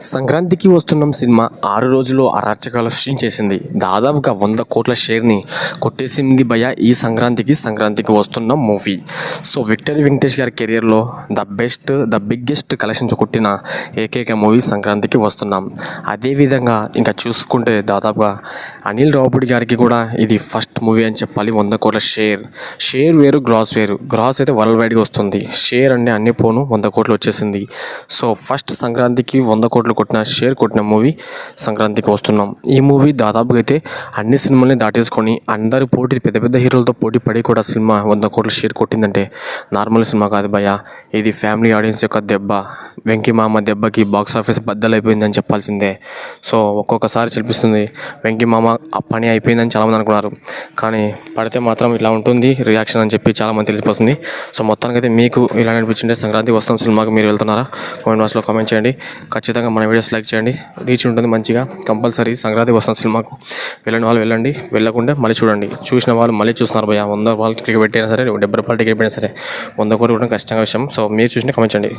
సంక్రాంతికి వస్తున్నాం సినిమా ఆరు రోజుల్లో అరాచకాలు సృష్టించేసింది. దాదాపుగా వంద కోట్ల షేర్ని కొట్టేసింది భయ ఈ సంక్రాంతికి సంక్రాంతికి వస్తున్న మూవీ. సో విక్టరీ వెంకటేష్ గారి కెరియర్లో the best the biggest collections కొట్టిన ఏకైక మూవీ సంక్రాంతికి వస్తున్నాం. అదేవిధంగా ఇంకా చూసుకుంటే దాదాపుగా అనిల్ రావుపూడి గారికి కూడా ఇది ఫస్ట్ మూవీ అని చెప్పాలి వంద కోట్ల షేర్. షేర్ వేరు గ్రాస్ వేరు. గ్రాస్ అయితే వరల్డ్ వైడ్గా వస్తుంది. షేర్ అంటే అన్ని పోను వంద కోట్లు వచ్చేసింది. సో ఫస్ట్ సంక్రాంతికి వంద కోట్లు కొట్టిన షేర్ కొట్టిన మూవీ సంక్రాంతికి వస్తున్నాం. ఈ మూవీ దాదాపుగా అయితే అన్ని సినిమాల్ని దాటేసుకొని అందరి పోటీ పెద్ద పెద్ద హీరోలతో పోటీ పడి కూడా సినిమా వంద కోట్లు షేర్ కొట్టిందంటే నార్మల్ సినిమా కాదు భయ ఇది ఫ్యామిలీ ఆడియన్స్ యొక్క దెబ్బ. వెంకీ మామ దెబ్బకి బాక్స్ ఆఫీస్ బద్దలైపోయిందని చెప్పాల్సిందే. సో ఒక్కొక్కసారి చూపిస్తుంది వెంకీ మామ ఆ పని అయిపోయిందని చాలామంది అనుకున్నారు. కానీ పడితే మాత్రం ఇట్లా ఉంటుంది రియాక్షన్ అని చెప్పి చాలామంది తెలిసిపోతుంది. సో మొత్తానికి అయితే మీకు ఇలా అనిపించింటే సంక్రాంతి వస్తాం సినిమాకి మీరు వెళ్తున్నారా? కామెంట్ బాక్స్లో కామెంట్ చేయండి. ఖచ్చితంగా మన వీడియోస్ లైక్ చేయండి. రీచ్ ఉంటుంది మంచిగా. కంపల్సరీ సంక్రాంతి వస్తున్న సినిమాకు వెళ్ళని వాళ్ళు వెళ్ళండి. వెళ్ళకుండా మళ్ళీ చూడండి. చూసిన వాళ్ళు మళ్ళీ చూస్తున్నారు భయ వంద వాళ్ళు టికెట్ పెట్టినా సరే డెబ్బై రూపాయలు టికెట్ పెట్టినా సరే వంద కోటి కూడా కష్టంగా విషయం. సో మీరు చూసిన కామెంట్ చేయండి.